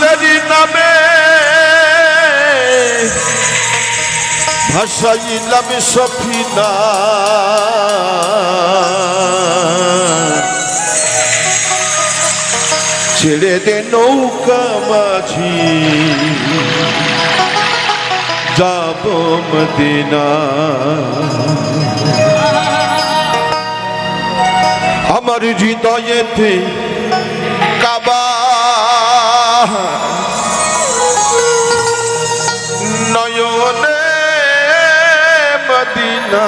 রাসুলের নামে। ভাসাইলাম সফিনা। ছেড়ে দে নৌকা মাঝি। যাব মদিনা। আমার হৃদয়েতে নয়নে মদিনা।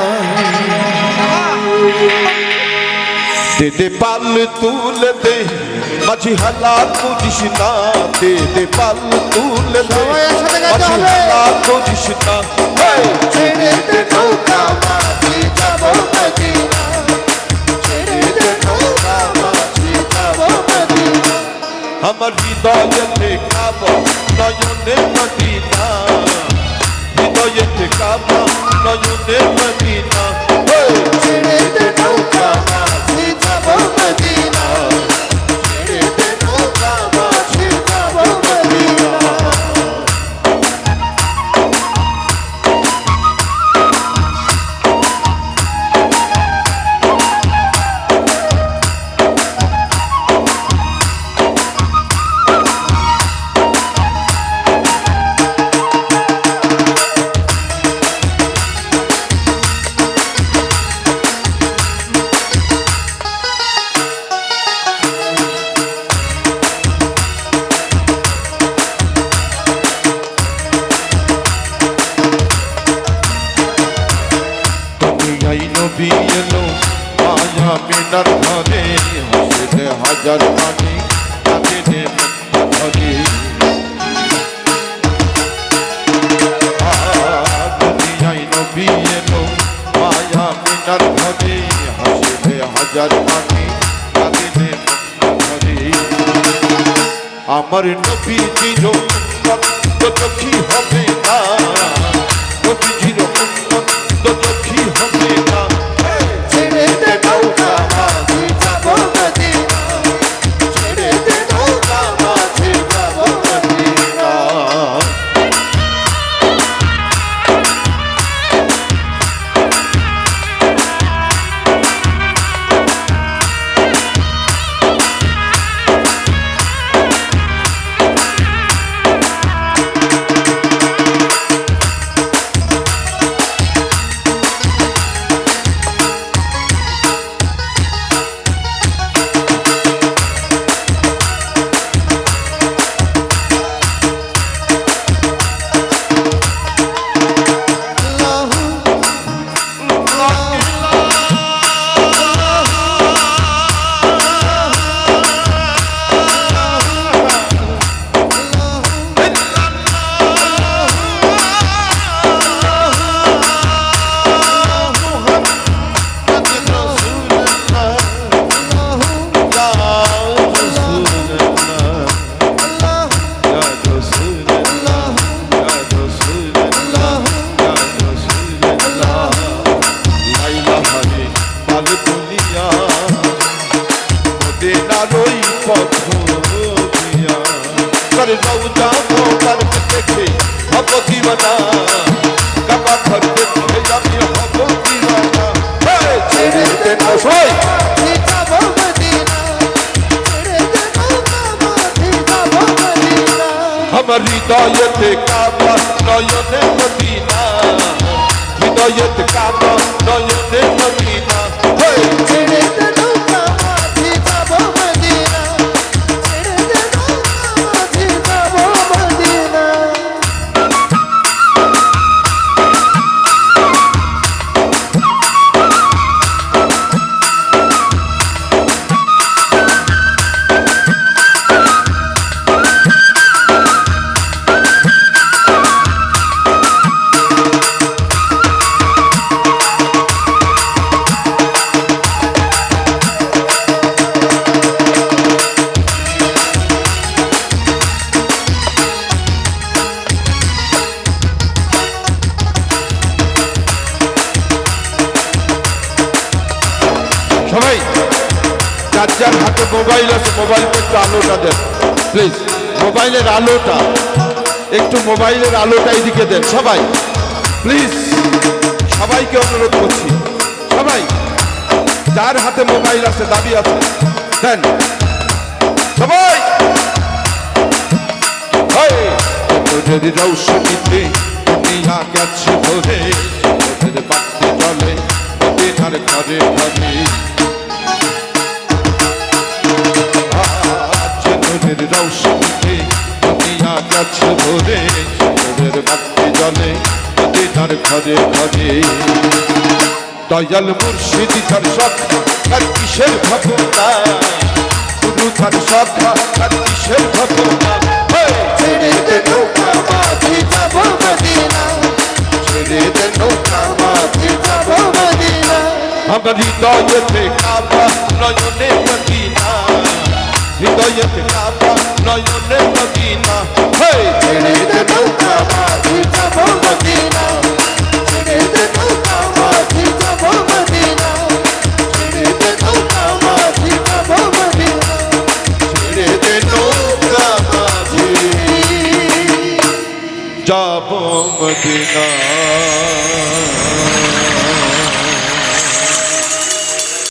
দে দে পাল তুলে দে মাঝি হালা করিস না। দে দে পাল তুলে দে মাঝি হালা করিস না। ছেড়ে দে নৌকা মাঝি যাব মদিনা আমার হৃদয়েতে নয়নের নয়নে না হৃদয়েতে কাবা নয়নের মদিনা নবী এলো মায়া মিনার ঘরে হাসিতে হাজার পানি কাঁদে ধরে দুনিয়ায় নবী এলো মায়া মিনার ঘরে হাসিতে হাজার পানি কাঁদে ধরে আমার নবী চির চোখি হবে ছেড়ে দে না সই মাঝি যাব মদিনা ছেড়ে দে নৌকা মাঝি যাব মদিনা আমার হৃদয়তে কাবা, নয়নে মদিনা, হৃদয়তে কাবা নয়নে সবাই। যার যার হাতে মোবাইল আছে মোবাইলটা একটু আলোটা দেন। প্লিজ মোবাইলের আলোটা। একটু মোবাইলের আলোটা এদিকে দেন, সবাই। প্লিজ সবাইকে অনুরোধ করছি। সবাই, যার হাতে মোবাইল আছে, দাবি আছে, দেন। সবাই! তোদের রৌসনীতে গেছে ধরে বাড়তে চলে তোদের ঘরে ঘরে। দুনিয়া গেছে তোদের ঘরে ঘরে। দয়াল মুর্শিদি তার সখা তার কিসের ভগবতা গুরু তার সখা তার কিসের ছেড়ে দে নৌকা মাঝি যাব মদিনা ছেড়ে দে নৌকা মাঝি যাব আমার হৃদয়েতে কাবা নয়নে মদিনা হৃদয়েতে কাবা নয়নে মদিনা হে ছেড়ে দে নৌকা মাঝি যাব মদিনা। ছেড়ে দে নৌকা মাঝি যাব মদিনা। ছেড়ে দে নৌকা মাঝি যাব মদিনা। ছেড়ে দে নৌকা মাঝি। যাব মদিনা।